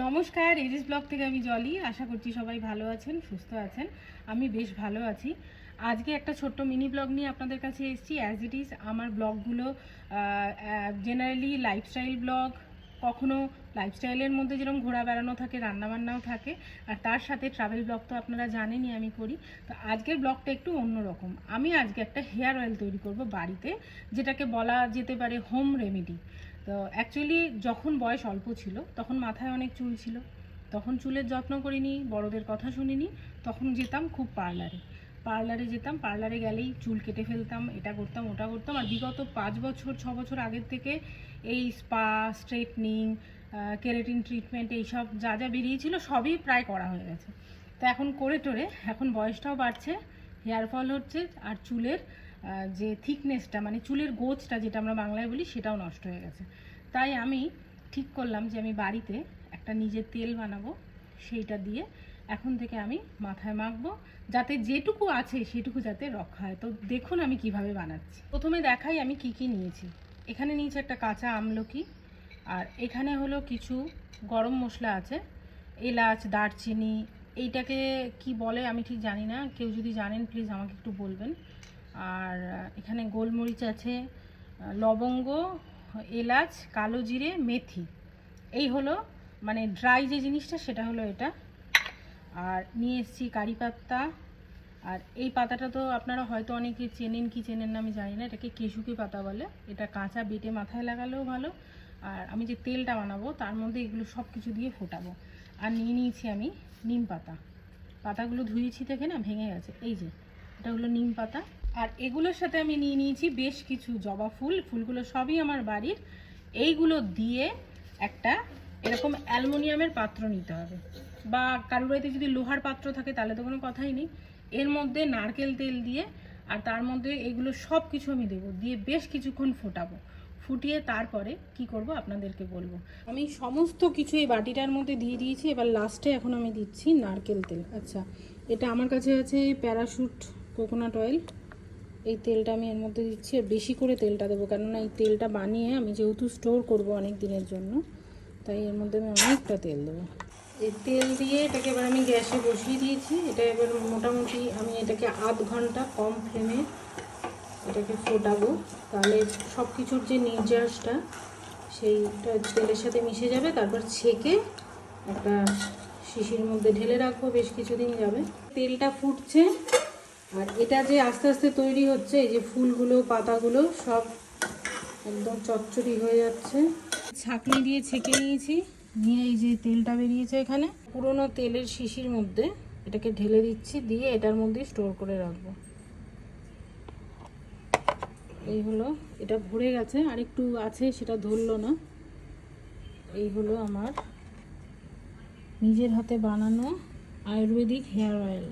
নমস্কার এরিস ব্লগ থেকে আমি জলি। আশা করছি সবাই ভালো আছেন, সুস্থ আছেন। আমি বেশ ভালো আছি। আজকে একটা ছোট্ট মিনি ব্লগ নিয়ে আপনাদের কাছে এসেছি। অ্যাজ ইট ইজ আমার ব্লগগুলো জেনারেলি লাইফস্টাইল ব্লগ কখনো লাইফস্টাইলের মধ্যে যেরকম ঘোরা বেড়ানো থাকে রান্নাবান্নাও থাকে, আর তার সাথে ট্রাভেল ব্লগ তো আপনারা জানেনই আমি করি। তো আজকের ব্লগটা একটু অন্যরকম আমি আজকে একটা হেয়ার অয়েল তৈরি করব বাড়িতে, যেটাকে বলা যেতে পারে হোম রেমেডি তো অ্যাকচুয়ালি যখন বয়স অল্প ছিল, তখন মাথায় অনেক চুল ছিল। তখন চুলের যত্ন করিনি, বড়দের কথা শুনিনি। তখন যেতাম খুব পার্লারে পার্লারে যেতাম পার্লারে গেলেই চুল কেটে ফেলতাম, এটা করতাম, ওটা করতাম। আর বিগত পাঁচ বছর, ছ বছর আগের থেকে এই স্পা স্ট্রেটনিং কেরাটিন ট্রিটমেন্ট এইসব যা যা বেরিয়েছিল, সবই প্রায় করা হয়ে গেছে। তো এখন করে টোরে, এখন বয়সটাও বাড়ছে হেয়ার ফল হচ্ছে, আর চুলের যে থিকনেসটা মানে চুলের গোছটা যেটা আমরা বাংলায় বলি, সেটাও নষ্ট হয়ে গেছে। তাই আমি ঠিক করলাম যে আমি বাড়িতে একটা নিজের তেল বানাবো, সেইটা দিয়ে এখন থেকে আমি মাথায় মাখবো, যাতে যেটুকু আছে সেটুকু যাতে রক্ষা হয়। তো দেখুন আমি কীভাবে বানাচ্ছি। প্রথমে দেখাই আমি কি কি নিয়েছি। এখানে নিয়েছি একটা কাঁচা আমলকি, আর এখানে হলো কিছু গরম মশলা আছে, এলাচ, দারচিনি, এইটাকে কি বলে আমি ঠিক জানি না। কেউ যদি জানেন প্লিজ আমাকে একটু বলবেন। আর এখানে গোলমরিচ আছে লবঙ্গ, এলাচ, কালো জিরে, মেথি। এই হলো মানে ড্রাই যে জিনিসটা, সেটা হলো এটা। আর নিয়ে এসেছি কারি পাত্তা আর এই পাতাটা তো আপনারা হয়তো অনেকে চেনেন কি চেনেন না, আমি জানি না। এটাকে কেশুকি পাতা বলে। এটা কাঁচা বেটে মাথায় লাগালেও ভালো। আর আমি যে তেলটা বানাবো, তার মধ্যে এগুলো সব কিছু দিয়ে ফোটাবো। আর নিয়ে নিয়েছি আমি নিম পাতা। পাতাগুলো ধুয়েছি থেকে না, ভেঙে গেছে। এই যে, এটা হলো নিম পাতা। আর এগুলোর সাথে আমি নিয়ে নিয়েছি বেশ কিছু জবা ফুল। ফুলগুলো সবই আমার বাড়ির। এইগুলো দিয়ে একটা এরকম অ্যালুমিনিয়ামের পাত্র নিতে হবে। বা কারোর বাড়িতে যদি লোহার পাত্র থাকে, তাহলে তো কোনো কথাই নেই। এর মধ্যে নারকেল তেল দিয়ে আর তার মধ্যে এগুলো সব কিছু আমি দেবো। দিয়ে বেশ কিছুক্ষণ ফোটাবো। ফুটিয়ে তারপরে কি করব আপনাদেরকে বলব। আমি সমস্ত কিছু এই বাটিটার মধ্যে দিয়ে দিয়েছি। এবার লাস্টে এখন আমি দিচ্ছি নারকেল তেল। আচ্ছা এটা আমার কাছে আছে প্যারাশুট, কোকোনাট অয়েল। এই তেলটা আমি এর মধ্যে দিচ্ছি আর বেশি করে তেলটা দেবো। কেননা এই তেলটা বানিয়ে আমি যেহেতু স্টোর করব অনেক দিনের জন্য, তাই এর মধ্যে আমি অনেকটা তেল দেবো। এই তেল দিয়ে এটাকে এবার আমি গ্যাসে বসিয়ে দিয়েছি। এটা এবার মোটামুটি আমি এটাকে আধ ঘণ্টা কম ফ্লেমে এটাকে ফোটাবো। তাহলে সব কিছুর যে নির্যাসটা, সেইটা তেলের সাথে মিশে যাবে। তারপর ছেঁকে একটা শিশির মধ্যে ঢেলে রাখব, বেশ কিছুদিন যাবে। তেলটা ফুটছে। আর এটা যে আস্তে আস্তে তৈরি হচ্ছে, এই যে ফুলগুলো, পাতাগুলো সব একদম চচ্চড়ি হয়ে যাচ্ছে। ছাঁকনি দিয়ে ছেঁকে নিয়েছি, নিয়ে এই যে তেলটা বেরিয়েছে এখানে। পুরোনো তেলের শিশির মধ্যে এটাকে ঢেলে দিচ্ছি, দিয়ে এটার মধ্যে স্টোর করে রাখব। এই হলো, এটা ভরে গেছে আর একটু আছে, সেটা ধরলো না। এই হলো আমার নিজের হাতে বানানো আয়ুর্বেদিক হেয়ার অয়েল।